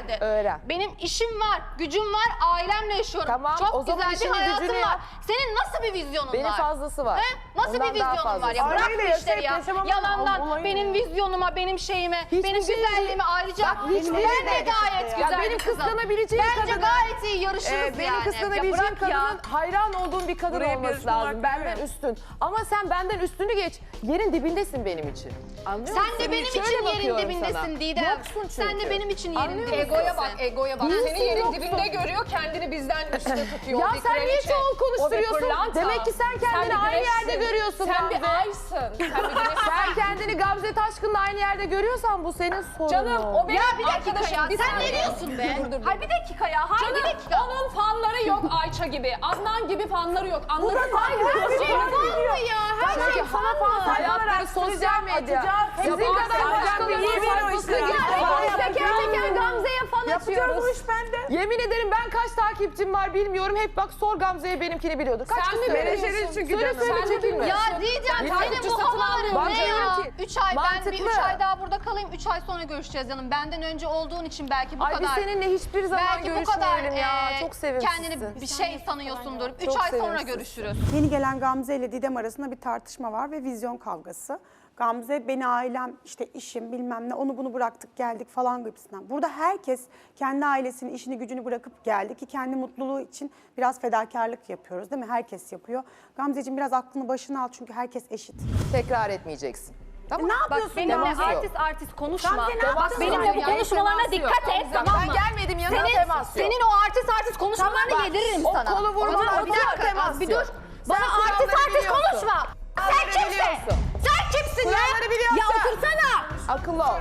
geldin. Öğren. Benim işim var, gücüm var, ailemle yaşıyorum. Tamam, Çok o zaman güzel bir işini hayatım gücünü var. yap. Senin nasıl bir vizyonun Benim var? fazlası var. He? Nasıl Ondan bir daha vizyonun var ya? Bırak Aileyle bu işleri yaşayıp ya. yaşamamın Yalandan olayı benim vizyonuma, benim şeyime, Hiçbir benim şey güzelliğime ayrıca Bak, hiçbir ben şey de değil. gayet Ya güzel benim bir kızım. kıskanabileceğim Bence kadını- gayet iyi yarışırız Ee, benim yani. Ya kıskanabileceğim bırak kadının hayran olduğum bir kadın Buraya bir olması lazım. Benden üstün. Ama sen benden üstünü geç. Yerin dibindesin benim için. Anlıyor Sen musun? de benim Şöyle için yerin bakıyorum dibindesin sana. Didem. Yoksun Sen de benim için yerin Anlıyor dibindesin. Egoya bak, egoya bak. Değilsin, Seni yerin dibinde görüyor, kendini bizden üstte tutuyor. Ya O bir sen niye kraliçe, çoğul o bir konuşturuyorsun? pırlanta. Demek ki sen kendini bir aynı güneşsin. yerde görüyorsun Sen bir Gamze. aysın. Sen bir güneşsin. Sen kendini Gamze Taşkın'la aynı yerde görüyorsan bu senin sorunun. Canım o benim Ya bir dakika arkadaşım. ya. Bir Sen saniye. ne diyorsun be? Dur, dur, dur. Hayır bir dakika ya. Hayır Canım bir dakika. onun fanları yok Ayça gibi. Adnan gibi fanları yok. Anladın mı? Her şey var mı ya? Her Çünkü şey fan fan hayatları sosyal medya. Sizin kadar sen başkalarının bir sayfasına girip fan teker teker Gamze'ye fan Yapacağız bu açıyoruz. iş bende. Yemin ederim ben kaç takipçim var bilmiyorum. Hep bak sor Gamze'ye benimkini biliyordu. Kaç Sen mi söyle. menajeriz çünkü Söyle canım. söyle bilmiyorsun. Ya diyeceğim Bilmiyorum. senin Takipçi bu satın havaların ne ya? Diyorum ki, 3 ay ben bir 3 mantıklı. ay daha burada kalayım 3 ay sonra görüşeceğiz canım. Benden önce olduğun için belki bu Ay biz kadar. seninle hiçbir zaman belki bu kadar görüşmeyelim ya. e, Çok sevimsizsin. kendini bir şey sanıyorsundur. 3 Çok ay sonra sevimsizsin. görüşürüz. Yeni gelen Gamze ile Didem arasında bir tartışma var ve vizyon kavgası. Gamze beni ailem işte işim bilmem ne onu bunu bıraktık geldik falan gibisinden. Burada herkes kendi ailesini işini gücünü bırakıp geldi ki kendi mutluluğu için biraz fedakarlık yapıyoruz değil mi? Herkes yapıyor. Gamzeciğim biraz aklını başına al çünkü herkes eşit. Tekrar etmeyeceksin. Tamam. E ne yapıyorsun Benimle Gamze? Yok. artist artist konuşma. Gamze ne Bak yaptın? benimle bu Yani konuşmalarına temas yok. dikkat et Bak, tamam ben mı? gelmedim yanına senin, temas yok. Senin o artist artist konuşmalarını Tamam, bak, yediririm o sana. kolu vurma, Bana- o bir dakika temas bir yok. dur. Sen Bana artist kuralları artist biliyorsun. konuşma. Sen Kuralları kimsin? biliyorsun. Sen kimsin ya? Kuralları biliyorsun. Ya otursana. Akıllı ol.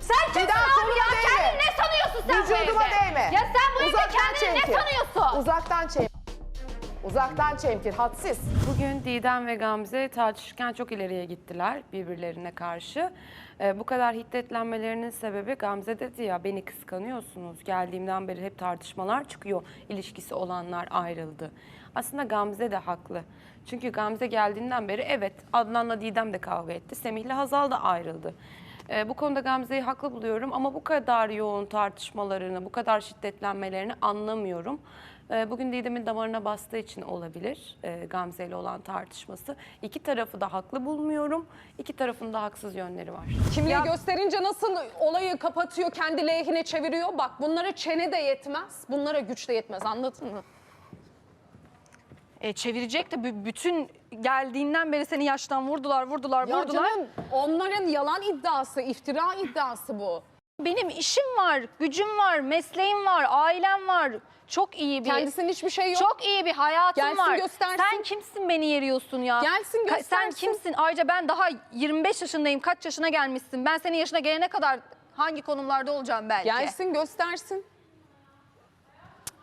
Sen kimsin daha abi koluma ya? değme. Kendini ne sanıyorsun sen Vücuduma bu evde? değme. Ya sen bu evde Uzaktan kendini ne çemkir. sanıyorsun? Uzaktan çemkir. Uzaktan çemkir. Hadsiz. Bugün Didem ve Gamze tartışırken çok ileriye gittiler birbirlerine karşı. Ee, bu kadar hiddetlenmelerinin sebebi Gamze dedi ya beni kıskanıyorsunuz. Geldiğimden beri hep tartışmalar çıkıyor. İlişkisi olanlar ayrıldı. Aslında Gamze de haklı. Çünkü Gamze geldiğinden beri evet Adnan'la Didem de kavga etti. Semih'le Hazal da ayrıldı. Ee, bu konuda Gamze'yi haklı buluyorum ama bu kadar yoğun tartışmalarını, bu kadar şiddetlenmelerini anlamıyorum. Ee, Bugün Didem'in damarına bastığı için olabilir e, Gamze ile olan tartışması. İki tarafı da haklı bulmuyorum. İki tarafın da haksız yönleri var. Kimliği gösterince nasıl olayı kapatıyor, kendi lehine çeviriyor. Bak bunlara çene de yetmez, bunlara güç de yetmez anladın mı? E, çevirecek de b- bütün geldiğinden beri seni yaştan vurdular, vurdular, Ya vurdular. canım onların yalan iddiası, iftira iddiası bu. Benim işim var, gücüm var, mesleğim var, ailem var. Çok iyi bir Kendisinin hiçbir şey yok. Çok iyi bir hayatım Gelsin var. göstersin. Sen kimsin beni yeriyorsun ya? Gelsin Ka- Sen göstersin. kimsin? Ayrıca ben daha 25 yaşındayım. Kaç yaşına gelmişsin? Ben senin yaşına gelene kadar hangi konumlarda olacağım belki? Gelsin göstersin.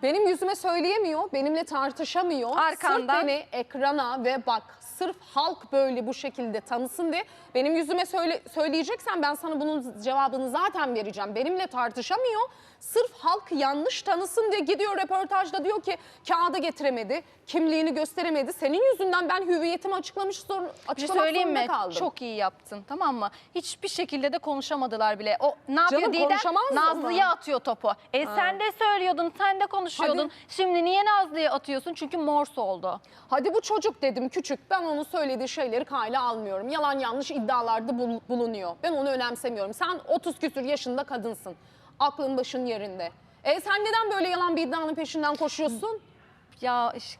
Benim yüzüme söyleyemiyor, benimle tartışamıyor. Arkandan. Sırf beni ekrana ve bak sırf halk böyle bu şekilde tanısın diye benim yüzüme söyle, söyleyeceksen ben sana bunun cevabını zaten vereceğim. Benimle tartışamıyor. Sırf halk yanlış tanısın diye gidiyor röportajda diyor ki kağıdı getiremedi, kimliğini gösteremedi. Senin yüzünden ben hüviyetimi açıklamış zorun, Bir şey açıklamak söyleyeyim zorunda mi? kaldım. Çok iyi yaptın tamam mı? Hiçbir şekilde de konuşamadılar bile. O ne yapıyor Canım, Didem? konuşamaz mı? Nazlı'ya atıyor topu. E sen de söylüyordun, sen de konuşuyordun. Şimdi niye Nazlı'ya atıyorsun? Çünkü morse oldu. Hadi bu çocuk dedim küçük. Ben onun söylediği şeyleri kayla almıyorum. Yalan yanlış iddialarda bul- bulunuyor. Ben onu önemsemiyorum. Sen 30 küsür yaşında kadınsın. Aklın başın yerinde. E sen neden böyle yalan bir iddianın peşinden koşuyorsun? Ya iş-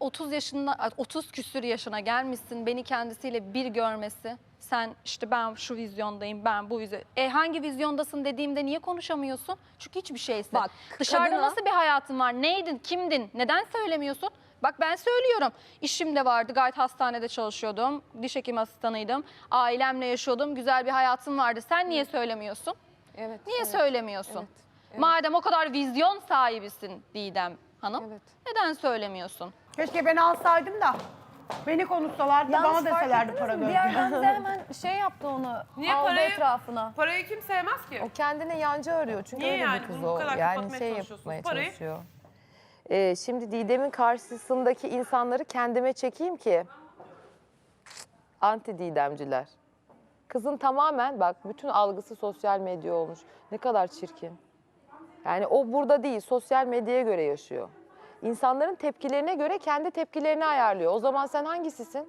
30 yaşında 30 küsür yaşına gelmişsin beni kendisiyle bir görmesi. Sen işte ben şu vizyondayım ben bu vizyon. E hangi vizyondasın dediğimde niye konuşamıyorsun? Çünkü hiçbir şeysin. Bak, Dışarıda kadına- nasıl bir hayatın var? Neydin? Kimdin? Neden söylemiyorsun? Bak ben söylüyorum. İşim de vardı. Gayet hastanede çalışıyordum. Diş hekim asistanıydım. Ailemle yaşıyordum. Güzel bir hayatım vardı. Sen niye söylemiyorsun? Evet. Niye evet. söylemiyorsun? Evet, evet. Madem o kadar vizyon sahibisin Didem Hanım. Evet. Neden söylemiyorsun? Keşke beni alsaydım da beni konuşsalardı da bana deselerdi para gönder. Diğer Gamze hemen şey yaptı onu. Niye aldı parayı- etrafına. Parayı kim sevmez ki? O kendine yancı arıyor çünkü Niye öyle yani? bir kız o. kadar Yani şey yapmaya Parayı- çalışıyor. Ee, şimdi Didem'in karşısındaki insanları kendime çekeyim ki anti Didemciler. Kızın tamamen bak bütün algısı sosyal medya olmuş. Ne kadar çirkin. Yani o burada değil, sosyal medyaya göre yaşıyor. İnsanların tepkilerine göre kendi tepkilerini ayarlıyor. O zaman sen hangisisin?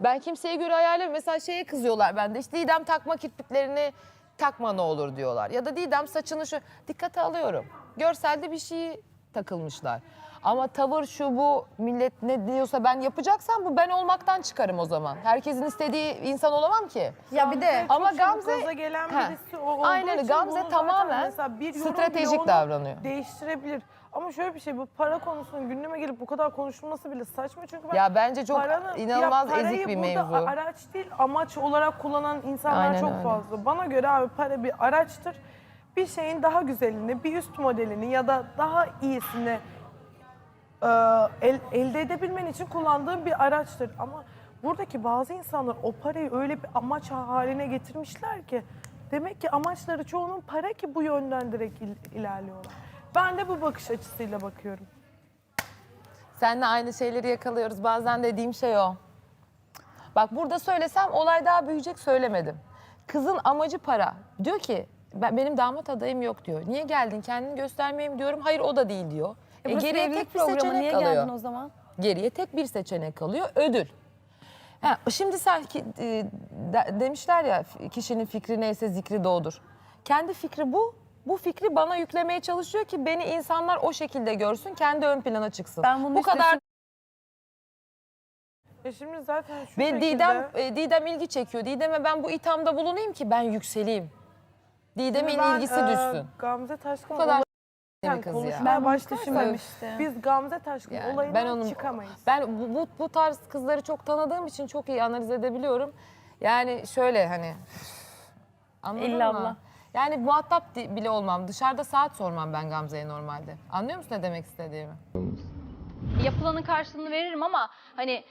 Ben kimseye göre ayarlamıyorum. Mesela şeye kızıyorlar bende. İşte Didem takma kirpiklerini takma ne olur diyorlar. Ya da Didem saçını şu dikkate alıyorum. Görselde bir şey takılmışlar. Ama tavır şu bu millet ne diyorsa ben yapacaksam bu ben olmaktan çıkarım o zaman. Herkesin istediği insan olamam ki. Ya bir de Ama Gamze gaza gelen He. birisi o olduğu Aynen öyle. için Gamze bunu zaten tamamen mesela bir yorum stratejik onu davranıyor. Değiştirebilir. Ama şöyle bir şey bu para konusunun gündeme gelip bu kadar konuşulması bile saçma çünkü ben Ya bence çok paranın- inanılmaz ya parayı ezik bir burada mevzu. araç değil amaç olarak kullanan insanlar Aynen çok öyle. fazla. Bana göre abi para bir araçtır. Bir şeyin daha güzelini, bir üst modelini ya da daha iyisini e, el- elde edebilmen için kullandığın bir araçtır. Ama buradaki bazı insanlar o parayı öyle bir amaç haline getirmişler ki demek ki amaçları çoğunun para ki bu yönden direkt il- ilerliyorlar. Ben de bu bakış açısıyla bakıyorum. Seninle aynı şeyleri yakalıyoruz. Bazen dediğim şey o. Bak burada söylesem olay daha büyüyecek söylemedim. Kızın amacı para. Diyor ki ben, benim damat adayım yok diyor. Niye geldin kendini göstermeye mi diyorum. Hayır o da değil diyor. E, burası geriye evlilik tek bir programı. seçenek Niye kalıyor. geldin o zaman? Geriye tek bir seçenek kalıyor ödül. Ha, şimdi sen ki- e, de- demişler ya kişinin fikri neyse zikri doğudur. Kendi fikri bu. Bu fikri bana yüklemeye çalışıyor ki beni insanlar o şekilde görsün, kendi ön plana çıksın. Ben bunu bu kadar E şimdi zaten şu Ve şekilde... Didem, e, Didem ilgi çekiyor. Didem'e ben bu ithamda bulunayım ki ben yükseleyim. Didem'in ben, ilgisi e, düşsün. Gamze Taşkın Bu kadar bir kız ya. konuşmaya Ben başlarsak istememiştim. biz Gamze Taşkın Yani olayından ben onun çıkamayız. ben bu, bu bu tarz kızları çok tanıdığım için çok iyi analiz edebiliyorum. Yani şöyle hani anladın İlla mı? abla. Yani muhatap di- bile olmam. Dışarıda saat sormam ben Gamze'ye normalde. Anlıyor musun ne demek istediğimi? yapılanın karşılığını veririm ama hani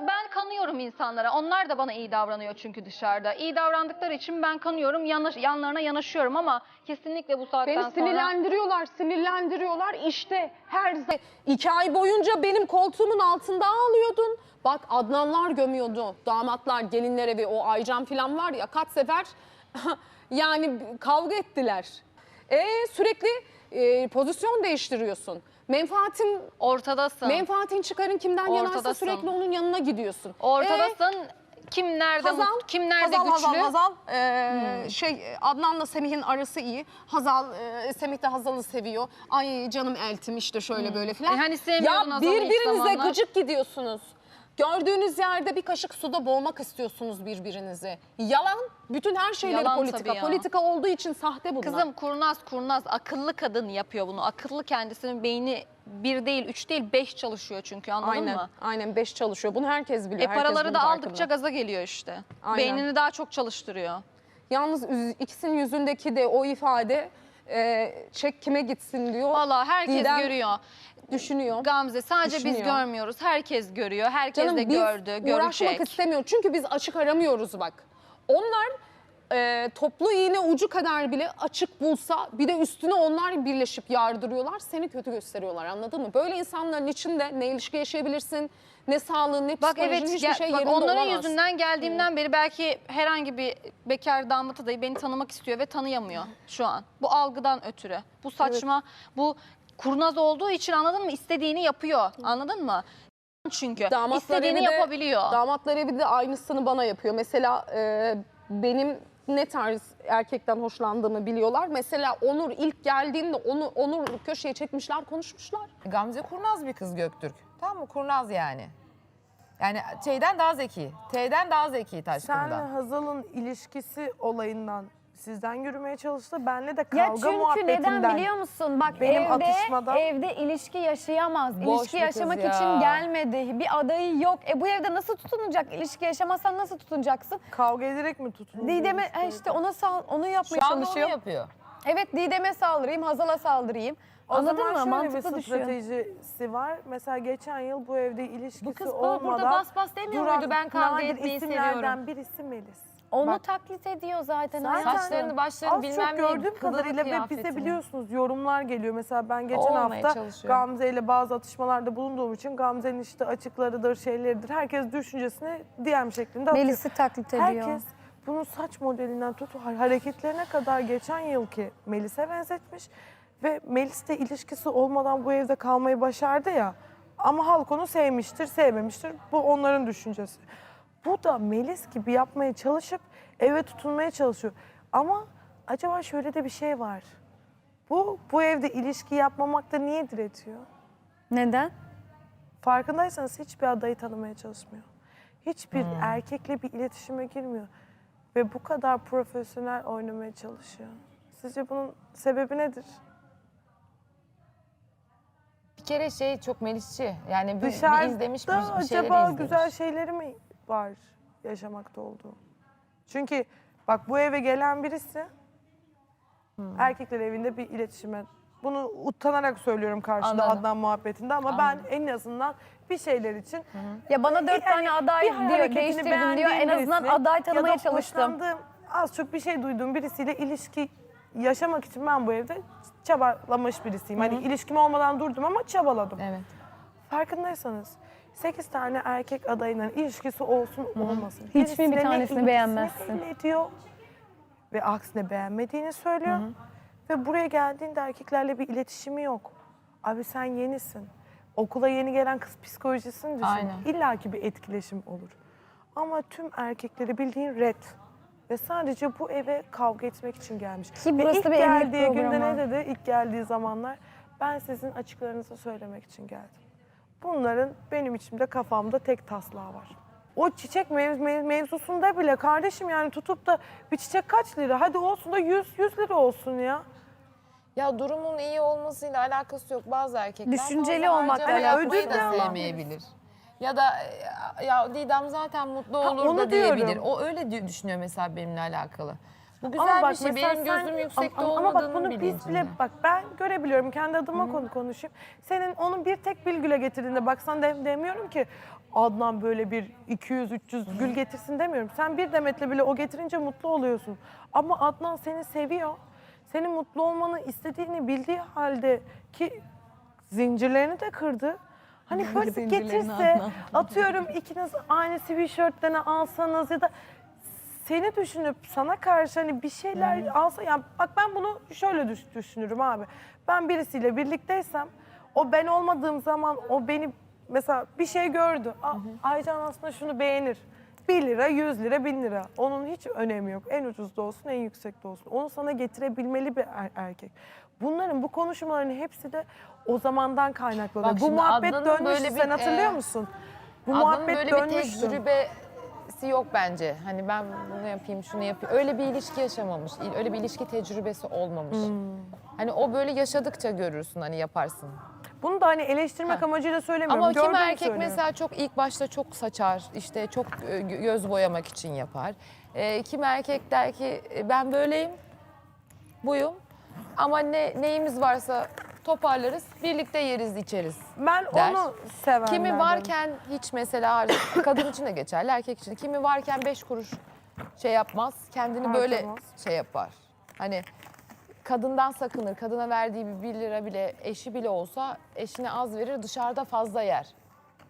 ben kanıyorum insanlara. Onlar da bana iyi davranıyor çünkü dışarıda. İyi davrandıkları için ben kanıyorum, yana- yanlarına yanaşıyorum ama kesinlikle bu saatten Beni sonra... sinirlendiriyorlar, sinirlendiriyorlar. İşte her zaman iki ay boyunca benim koltuğumun altında ağlıyordun. Bak Adnanlar gömüyordu. Damatlar, gelinler evi, o Aycan falan var ya kaç sefer yani kavga ettiler. E sürekli e, pozisyon değiştiriyorsun. Menfaatin Ortadasın. menfaatin çıkarın kimden yanarsa Ortadasın. sürekli onun yanına gidiyorsun. E, Ortadasın. kim nerede Hazal, mut- kim nerede Hazal, güçlü? Hazal, Hazal. Ee, şey Adnan'la Semih'in arası iyi. Hazal, e, Semih de Hazal'ı seviyor. Ay canım eltim işte şöyle böyle filan. E hani sevmiyordun Ya Hazal'ı ilk birbirinize zamanlar? gıcık gidiyorsunuz. Gördüğünüz yerde bir kaşık suda boğmak istiyorsunuz birbirinizi. Yalan. Bütün her şeyleri Yalan politika. tabii ya. Politika olduğu için sahte bunlar. Kızım kurnaz kurnaz akıllı kadın yapıyor bunu. Akıllı kendisinin beyni bir değil, üç değil, beş çalışıyor çünkü anladın Aynen, mı? aynen beş çalışıyor. Bunu herkes biliyor. E herkes paraları bunun da farkında. aldıkça gaza geliyor işte. Aynen. Beynini daha çok çalıştırıyor. Yalnız üz- ikisinin yüzündeki de o ifade e, çek kime gitsin diyor. Vallahi herkes Didem görüyor. Düşünüyor. Gamze sadece biz Düşünüyor. görmüyoruz. Herkes görüyor. Herkes de biz gördü, uğraşmak görecek. istemiyor. Çünkü biz açık aramıyoruz bak. Onlar e, toplu iğne ucu kadar bile açık bulsa bir de üstüne onlar birleşip yardırıyorlar. Seni kötü gösteriyorlar anladın mı? Böyle insanların içinde ne ilişki yaşayabilirsin, ne sağlığın, ne Bak psikolojin evet hiçbir gel- şey bak yerinde onların olamaz. yüzünden geldiğimden beri belki herhangi bir bekar damat adayı beni tanımak istiyor ve tanıyamıyor şu an. Bu algıdan ötürü. Bu saçma, bu kurnaz olduğu için anladın mı? İstediğini yapıyor. Anladın mı? Çünkü Damatlar istediğini evi de- yapabiliyor. Damatlar evi de aynısını bana yapıyor. Mesela e, benim ne tarz erkekten hoşlandığımı biliyorlar. Mesela Onur ilk geldiğinde onu Onur köşeye çekmişler, konuşmuşlar. Gamze kurnaz bir kız Göktürk. Tamam mı? Kurnaz yani. Yani şeyden daha zeki. T'den daha zeki Senle Taşkın'dan. Hazal'ın ilişkisi olayından sizden yürümeye çalıştı. Benle de Ya kavga çünkü muhabbetinden. neden biliyor musun? Bak Benim evde atışmadan- evde ilişki yaşayamaz. Boş ilişki yaşamak ya. için gelmedi. Bir adayı yok. E bu evde nasıl tutunacak? İlişki yaşamazsan nasıl tutunacaksın? Kavga ederek mi tutundunuz? Didem'e e işte ona sal, onu yapmaya Şu anda onu çalışıyor. yapıyor. Evet Didem'e saldırayım, Hazal'a saldırayım. O Anladın zaman mı? şöyle Mantıklı bir düşüyor. stratejisi var. Mesela geçen yıl bu evde ilişkisi Bu kız olmadan... burada bas bas demiyor muydu? Ben kavga nadir etmeyi isimlerden seviyorum. birisi Melis. Onu Bak, taklit ediyor zaten. Zaten- hayatım. Saçlarını başlarını Az bilmem çok ne. gördüğüm kadarıyla ve bize kıyafetini. biliyorsunuz yorumlar geliyor. Mesela ben geçen Olmaya hafta çalışıyor. Gamze ile bazı atışmalarda bulunduğum için Gamze'nin işte açıklarıdır, şeyleridir. Herkes düşüncesini DM şeklinde atıyor. Melis'i taklit ediyor. Herkes bunun saç modelinden tut hareketlerine kadar geçen yılki Melis'e benzetmiş. Ve Melis de ilişkisi olmadan bu evde kalmayı başardı ya. Ama halk onu sevmiştir, sevmemiştir. Bu onların düşüncesi. Bu da Melis gibi yapmaya çalışıp eve tutunmaya çalışıyor. Ama acaba şöyle de bir şey var. Bu bu evde ilişki yapmamakta niye diretiyor? Neden? Farkındaysanız hiçbir adayı tanımaya çalışmıyor. Hiçbir erkekle bir iletişime girmiyor. Ve bu kadar profesyonel oynamaya çalışıyor. Sizce bunun sebebi nedir? Bir kere şey çok Melisçi. Yani bir, bir Dışarıda izlemiş, bir, bir şeyleri acaba izlemiş. güzel şeyleri mi var yaşamakta olduğu? Çünkü bak bu eve gelen birisi erkekler evinde bir iletişime bunu utanarak söylüyorum karşında Anladım. Adnan muhabbetinde ama ben en azından bir şeyler için Ya bana dört Yani tane aday diyor, değiştirdim diyor. En azından aday tanımaya çalıştım. az çok bir şey duyduğum birisiyle ilişki yaşamak için ben bu evde çabalamış birisiyim. Hani ilişkim olmadan durdum ama çabaladım. Evet. Farkındaysanız 8 tane erkek adayla ilişkisi olsun olmasın. Hiçbir bir Birisiyle ne tanesini ilgisini beğenmezsin. belli ediyor ve aksine beğenmediğini söylüyor. Ve buraya geldiğinde erkeklerle bir iletişimi yok. Abi sen yenisin. Okula yeni gelen kız psikolojisini düşün. Aynen. İlla ki bir etkileşim olur. Ama tüm erkekleri bildiğin red. Ve sadece bu eve kavga etmek için gelmiş. Ki Ve burası ilk bir evlilik geldiği günde programı. ne dedi? İlk geldiği zamanlar ben sizin açıklarınızı söylemek için geldim. Bunların benim içimde kafamda tek taslağı var. O çiçek mev- mev- mevzusunda bile kardeşim yani tutup da bir çiçek kaç lira? Hadi olsun da 100 100 lira olsun ya. Ya durumun iyi olmasıyla alakası yok. Bazı erkekler Düşünceli fazla olmakla harcamayı da ama. sevmeyebilir. Ya da ya Didem zaten mutlu olur onu da diyorum. diyebilir. O öyle düşünüyor mesela benimle alakalı. Bu güzel Ama bak bir şey. mesela Benim sen- gözüm yüksekte ama, ama bak bunu biz bilincinde. bile bak ben görebiliyorum kendi adıma konu konuşayım. Senin onu bir tek bir güle getirdiğinde baksan de, demiyorum ki Adnan böyle bir 200 300 gül getirsin demiyorum. Sen bir demetle bile o getirince mutlu oluyorsun. Ama Adnan seni seviyor. Senin mutlu olmanı istediğini bildiği halde ki zincirlerini de kırdı. Hani böyle bir getirse atıyorum ikiniz aynı sweatshirtlerini alsanız ya da seni düşünüp sana karşı hani bir şeyler alsa ya bak ben bunu şöyle düş- düşünürüm abi. Ben birisiyle birlikteysem o ben olmadığım zaman o beni mesela bir şey gördü. Aa, Aycan aslında şunu beğenir. 1 lira, 100 lira, 1000 lira. Onun hiç önemi yok. En ucuz da olsun, en yüksek de olsun. Onu sana getirebilmeli bir er- erkek. Bunların, bu konuşmaların hepsi de o zamandan kaynaklanıyor. Bak bu şimdi muhabbet Adnan'ın dönmüştü. böyle bir, Sen hatırlıyor e, musun? Bu Adnan'ın muhabbet böyle bir dönmüştü. Tecrübesi yok bence. Hani ben bunu yapayım, şunu yapayım. Öyle bir ilişki yaşamamış. Öyle bir ilişki tecrübesi olmamış. Hani o böyle yaşadıkça görürsün hani yaparsın. Bunu da hani eleştirmek amacıyla söylemiyorum. Ama Gördüğümü erkek söylüyorum. mesela çok ilk başta çok saçar, işte çok e, gö- göz boyamak için yapar. E, kimi erkek der ki e, ben böyleyim, buyum ama ne neyimiz varsa toparlarız, birlikte yeriz içeriz. Ben der. onu sevenlerdenim. Kimi varken hiç mesela kadın için de geçerli, erkek için. Kimi varken beş kuruş şey yapmaz, kendini böyle Harcamaz. şey yapar. Hani kadından sakınır. Kadına verdiği bir 1 lira bile, eşi bile olsa eşine az verir, dışarıda fazla yer.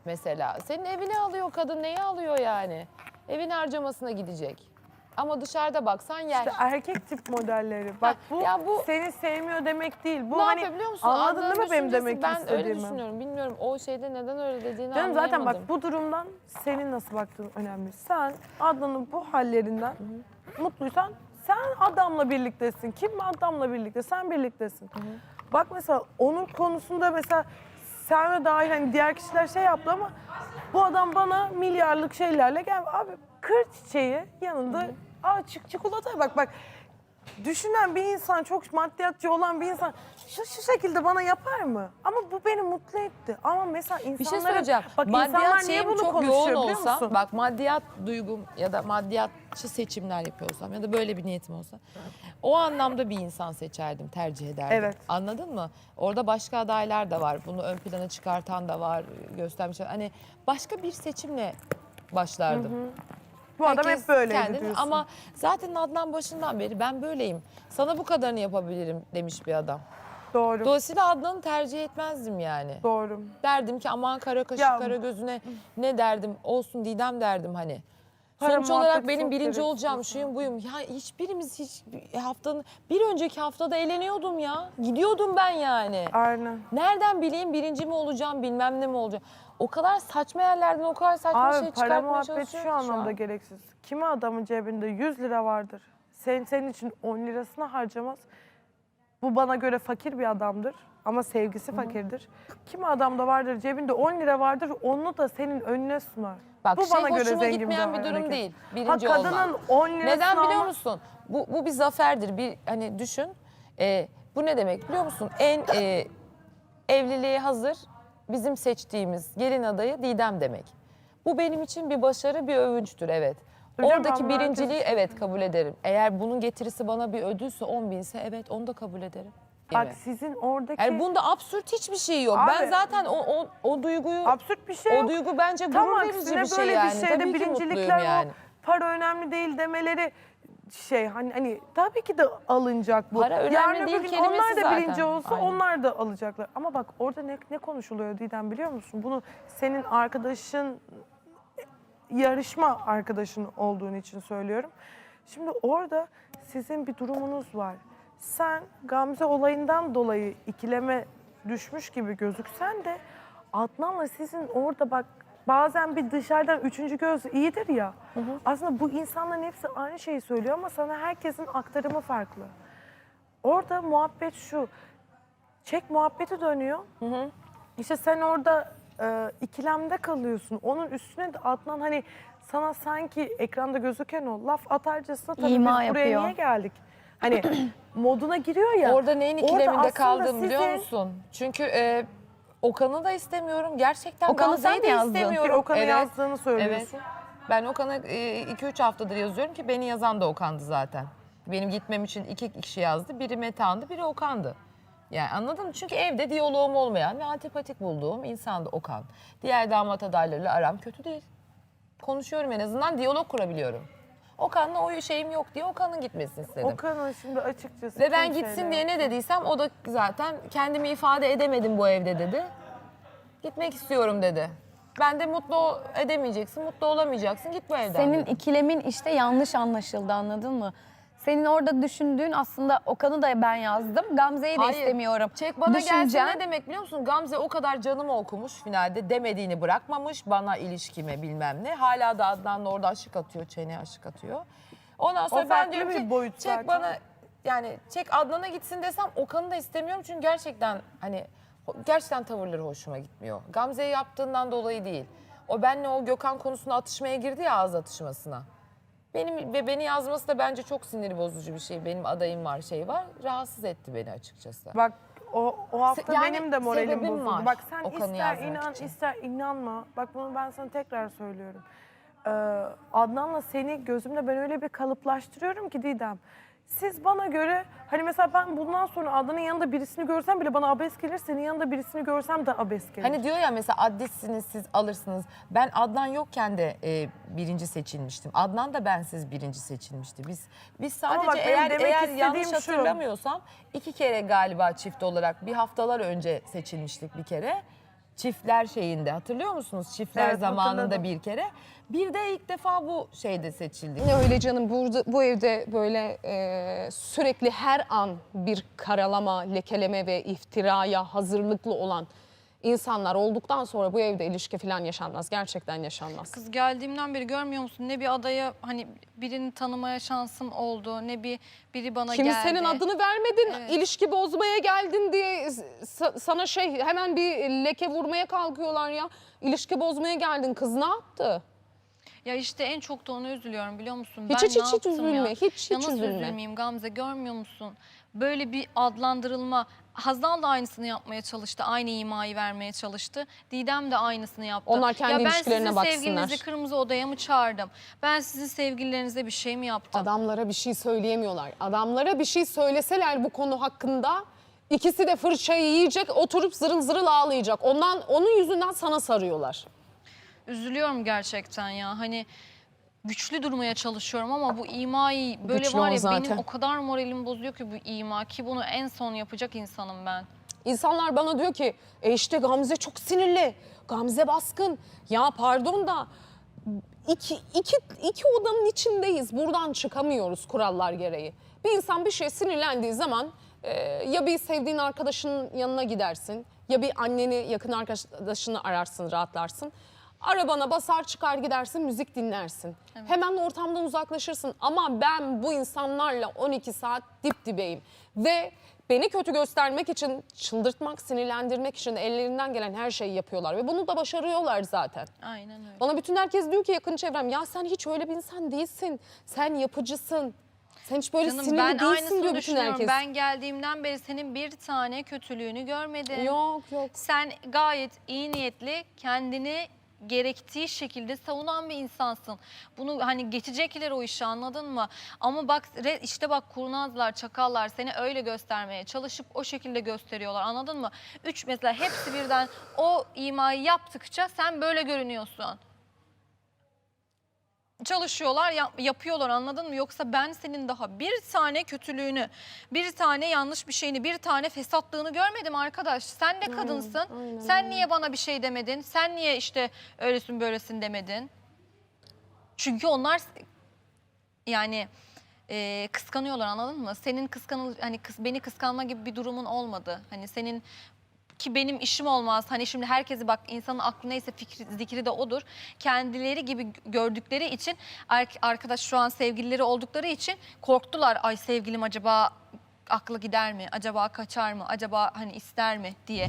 Mesela senin evine alıyor kadın, neyi alıyor yani? Evin harcamasına gidecek. Ama dışarıda baksan yer. İşte erkek tip modelleri. Bak bu, ya bu- seni sevmiyor demek değil. Bu ne hani yapıyor biliyor musun? anladın Adnan'ın mi benim düşüncesi, demek ben istediğimi? öyle düşünüyorum. Bilmiyorum o şeyde neden öyle dediğini Canım zaten anlayamadım. bak bu durumdan senin nasıl baktığın önemli. Sen Adnan'ın bu hallerinden mutluysan sen adamla birliktesin. Kim adamla birlikte? Sen birliktesin. Bak mesela onun konusunda mesela sen ve dahil hani diğer kişiler şey yaptı ama bu adam bana milyarlık şeylerle gel. Abi kır çiçeği yanında aa çık çikolataya bak bak. Düşünen bir insan, çok maddiyatçı olan bir insan şu, şu şekilde bana yapar mı? Ama bu beni mutlu etti. Ama mesela insanların... Bir şey söyleyeceğim. Bak insanlar maddiyat niye şeyim bunu çok konuşuyor yoğun biliyor olsa, musun? bak maddiyat duygum ya da maddiyatçı seçimler yapıyorsam ya da böyle bir niyetim olsa o anlamda bir insan seçerdim, tercih ederdim. Evet. Anladın mı? Orada başka adaylar da var. Bunu ön plana çıkartan da var, göstermiş. Hani başka bir seçimle başlardım. Bu adam Herkes hep böyleydi kendini- diyorsun. Ama zaten Adnan başından beri ben böyleyim. Sana bu kadarını yapabilirim demiş bir adam. Doğru. Dolayısıyla Adnan'ı tercih etmezdim yani. Doğru. Derdim ki aman kara kaşık Ya- kara gözüne ne derdim olsun Didem derdim hani. Para Sonuç olarak muhabbeti benim çok birinci gereksiz olacağım, şuyum buyum. Ya hiçbirimiz hiç haftanın bir önceki haftada eğleniyordum ya. Gidiyordum ben yani. Aynen. Nereden bileyim birinci mi olacağım, bilmem ne mi olacağım. O kadar saçma yerlerden o kadar saçma Abi şey para çıkartmaya muhabbeti çalışıyorum şu ki anlamda an. gereksiz. Kimi adamın cebinde 100 lira vardır. Sen, senin için 10 lirasını harcamaz. Bu bana göre fakir bir adamdır ama sevgisi fakirdir. Kimi adamda vardır cebinde 10 lira vardır onu da senin önüne sunar. Bak Bu şey bana göre hoşuma zengin gitmeyen bir durum hareket. değil. Ha Birinci kadının olmak. 10 lirasını Neden biliyor almak- musun? Bu, bu bir zaferdir. Bir hani düşün. Ee, bu ne demek biliyor musun? En e, evliliğe hazır bizim seçtiğimiz gelin adayı Didem demek. Bu benim için bir başarı, bir övünçtür evet. Hocam, Oradaki birinciliği herkes- evet kabul ederim. Eğer bunun getirisi bana bir ödülse 10 binse evet onu da kabul ederim. Bak mi? sizin oradaki Yani bunda absürt hiçbir şey yok. Abi- ben zaten o, o, o duyguyu, absürt bir şey o yok. duygu bence Tam gurur verici aksine bir şey böyle yani. bir şeyde Tabii ki mutluyum birincilikler yani. o para önemli değil demeleri şey hani hani tabii ki de alınacak bu. Para önemli öbür değil gün kelimesi onlar da zaten. birinci olsa Aynen. onlar da alacaklar. Ama bak orada ne, ne konuşuluyor Didem biliyor musun? Bunu senin arkadaşın yarışma arkadaşın olduğun için söylüyorum. Şimdi orada sizin bir durumunuz var. Sen Gamze olayından dolayı ikileme düşmüş gibi gözüksen de Adnan'la sizin orada bak bazen bir dışarıdan üçüncü göz iyidir ya. Aslında bu insanların hepsi aynı şeyi söylüyor ama sana herkesin aktarımı farklı. Orada muhabbet şu. Çek muhabbeti dönüyor. İşte sen orada e, ikilemde kalıyorsun. Onun üstüne de Adnan hani sana sanki ekranda gözüken o laf atarcasına tabii İma biz buraya yapıyor. niye geldik? Hani moduna giriyor ya. Orada neyin Orada ikileminde aslında kaldım biliyor sizin- musun? Çünkü e, Okan'ı da istemiyorum. Gerçekten Okan'ı Gamze'yi sen de mi yazdın? istemiyorum. Ki Okan'ı Evet, yazdığını söylüyorsun. Evet. Ben Okan'a 2-3 haftadır yazıyorum ki beni yazan da Okan'dı zaten. Benim gitmem için iki kişi yazdı. Biri Metehan'dı, biri Okan'dı. Yani anladın mı? Çünkü evde diyaloğum olmayan ve antipatik bulduğum insandı Okan. Diğer damat adaylarıyla aram kötü değil. Konuşuyorum en azından, diyalog kurabiliyorum. Okan'la o şeyim yok diye Okan'ın gitmesini istedim. Okan'ın şimdi açıkçası Ve ben gitsin diye ne dediysem o da zaten kendimi ifade edemedim bu evde dedi. Gitmek istiyorum dedi. Ben de mutlu ol- edemeyeceksin, mutlu olamayacaksın. Git bu evden Senin dedim. ikilemin işte yanlış anlaşıldı anladın mı? Senin orada düşündüğün aslında Okan'ı da ben yazdım. Gamze'yi de Hayır, istemiyorum. Çek bana gelsin ne demek biliyor musun? Gamze o kadar canımı okumuş finalde demediğini bırakmamış bana ilişkime bilmem ne. Hala da Adnan'la orada aşık atıyor, çeneye aşık atıyor. Ondan sonra ben farklı diyorum bir ki boyut çek zaten. bana yani çek Adnan'a gitsin desem Okan'ı da istemiyorum çünkü gerçekten hani gerçekten tavırları hoşuma gitmiyor. Gamze'ye yaptığından dolayı değil. O benle o Gökhan konusunda atışmaya girdi ya ağız atışmasına. Benim ve beni yazması da bence çok sinir bozucu bir şey. Benim adayım var, şey var. Rahatsız etti beni açıkçası. Bak o, o hafta yani benim de moralim sebebim bozuldu. var Bak sen Okan'ı ister yazmak inan için. ister inanma. Bak bunu ben sana tekrar söylüyorum. Ee, Adnan'la seni gözümde ben öyle bir kalıplaştırıyorum ki Didem. Siz bana göre hani mesela ben bundan sonra Adnan'ın yanında birisini görsem bile bana abes gelir. Senin yanında birisini görsem de abes gelir. Hani diyor ya mesela adlissiniz siz alırsınız. Ben Adnan yokken de e, birinci seçilmiştim. Adnan da bensiz birinci seçilmişti. Biz biz sadece bak benim eğer demek eğer istediğim yanlış şu. hatırlamıyorsam iki kere galiba çift olarak bir haftalar önce seçilmiştik bir kere. Çiftler şeyinde hatırlıyor musunuz? Çiftler Evet, zamanında hatırladım. bir kere. Bir de ilk defa bu şeyde seçildik. Ne öyle canım burada bu evde böyle e, sürekli her an bir karalama, lekeleme ve iftiraya hazırlıklı olan insanlar olduktan sonra bu evde ilişki falan yaşanmaz. Gerçekten yaşanmaz. Kız geldiğimden beri görmüyor musun? Ne bir adaya hani birini tanımaya şansım oldu, ne bir biri bana geldi. Kimsenin adını vermedin, Evet. ilişki bozmaya geldin diye sa- sana şey hemen bir leke vurmaya kalkıyorlar ya. İlişki bozmaya geldin kız ne yaptı? Ya işte en çok da ona üzülüyorum biliyor musun? Hiç, ben hiç, ne hiç üzülme, ya? hiç, hiç ya nasıl üzülme. üzülmeyeyim Gamze görmüyor musun? Böyle bir adlandırılma. Hazal da aynısını yapmaya çalıştı. Aynı imayı vermeye çalıştı. Didem de aynısını yaptı. Onlar kendi ya ben ilişkilerine sizin baksınlar. sevgilinizi kırmızı odaya mı çağırdım? Ben sizin sevgililerinize bir şey mi yaptım? Adamlara bir şey söyleyemiyorlar. Adamlara bir şey söyleseler bu konu hakkında ikisi de fırçayı yiyecek, oturup zırıl zırıl ağlayacak. Ondan onun yüzünden sana sarıyorlar. Üzülüyorum gerçekten ya. Hani güçlü durmaya çalışıyorum ama bu imayı böyle Güçlü var ya zaten. benim o kadar moralim bozuyor ki bu ima ki bunu en son yapacak insanım ben. İnsanlar bana diyor ki e işte Gamze çok sinirli. Gamze baskın. Ya pardon da iki, iki, iki odanın içindeyiz. Buradan çıkamıyoruz kurallar gereği. Bir insan bir şeye sinirlendiği zaman e, ya bir sevdiğin arkadaşının yanına gidersin ya bir anneni yakın arkadaşını ararsın rahatlarsın. Arabana basar çıkar gidersin müzik dinlersin. Hemen ortamdan uzaklaşırsın ama ben bu insanlarla 12 saat dip dibeyim. Ve beni kötü göstermek için, çıldırtmak, sinirlendirmek için ellerinden gelen her şeyi yapıyorlar. Ve bunu da başarıyorlar zaten. Aynen öyle. Bana bütün herkes diyor ki yakın çevrem ya sen hiç öyle bir insan değilsin. Sen yapıcısın. Sen hiç böyle Canım sinirli ben değilsin diyor bütün herkes. Ben geldiğimden beri senin bir tane kötülüğünü görmedim. Yok yok. Sen gayet iyi niyetli, kendini gerektiği şekilde savunan bir insansın. Bunu hani geçecekler o işi anladın mı? Ama bak işte bak kurnazlar, çakallar seni öyle göstermeye çalışıp o şekilde gösteriyorlar anladın mı? Üç mesela hepsi birden o imayı yaptıkça sen böyle görünüyorsun çalışıyorlar, yap- yapıyorlar anladın mı? Yoksa ben senin daha bir tane kötülüğünü, bir tane yanlış bir şeyini, bir tane fesatlığını görmedim arkadaş. Sen de kadınsın. Sen niye bana bir şey demedin? Sen niye işte öylesin böylesin demedin? Çünkü onlar yani e, kıskanıyorlar anladın mı? Senin kıskanıl hani kıs, beni kıskanma gibi bir durumun olmadı. Hani senin ki benim işim olmaz. Hani şimdi herkesi bak insanın aklı neyse fikri zikri de odur. Kendileri gibi gördükleri için ar- arkadaş şu an sevgilileri oldukları için korktular. Ay sevgilim acaba aklı gider mi? Acaba kaçar mı? Acaba hani ister mi diye.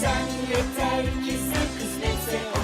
Sen yeter ki sakın